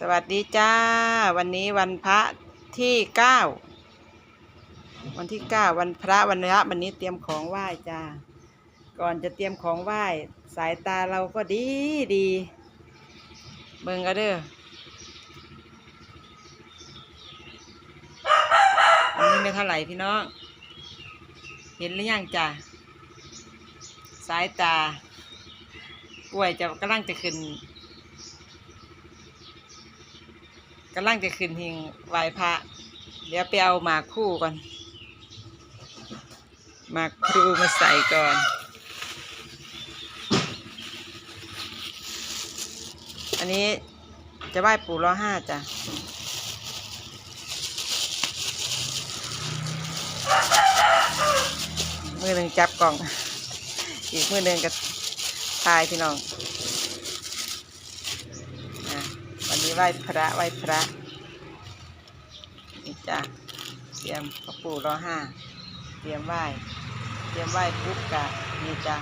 สวัสดีจ้า วันนี้วันพระที่เก้าวันที่เก้าวันพระวันพระวันนี้เตรียมของไหว้จ้า ก่อนจะเตรียมของไหว้ สายตาเราก็ดีดีเบิ่งก็เด้ออันนี้ไม่เท่าไหร่พี่น้อง เห็นหรือยังจ้าสายตากล้วยจะกำลังจะขึ้น กำลังจะขึ้นหิงไหว้พระ เดี๋ยวไปเอาหมากคู่ก่อน หมากครูมาใส่ก่อน อันนี้จะไหว้ปู่ล้อห้าจ้ะมือหนึ่งจับกล่อง อีกมือหนึ่งก็ทายพี่น้องอะวั นี้ไหว้พระไหว้พระนี่จ้ะเตรียมพระปู่รอห้าเตรียมไหว้เตรียมไหว้ปุ๊บกะนี่จ้ะ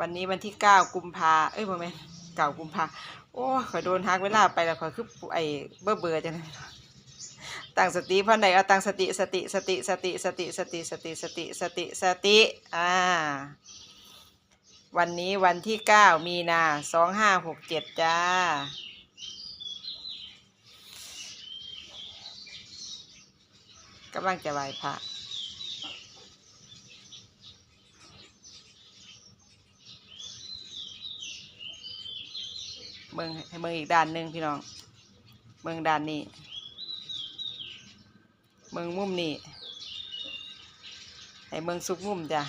วันนี้วันที่เก้ากุมภาเอ้ยโมเมนเก้ากุมภาโอ้ขอโดนฮักเวลาไปแล้วขอคือไอ้เบื่อเบื่อจังเลย ตั้งสติพันใดเอาตั้งสติสติสติสติสติสติสติสติสติสติอ่าวันนี้วันที่เก้ามีนาสองห้าหกเจ็ดจ้ากำลังจะไหวพระเมืองให้เมืองอีกด้านหนึ่งพี่น้อง เมืองด้านนี้ เมืองมุมนี้ให้เมืองสุกมุมจ้ะ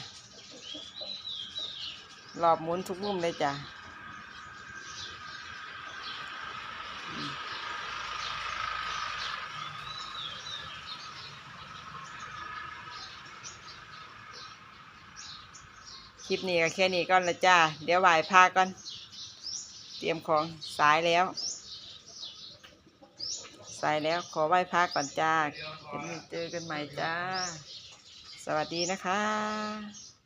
รอบหมุนทุกมุมเลยจ้ะคลิปนี้ก็แค่นี้ก่อนละจ้า เดี๋ยวไหวพาก่อน เตรียมของสายแล้ว สายแล้วขอไหว้พระก่อนจ้าเดี๋ยวเจอกันใหม่จ้า สวัสดีนะคะ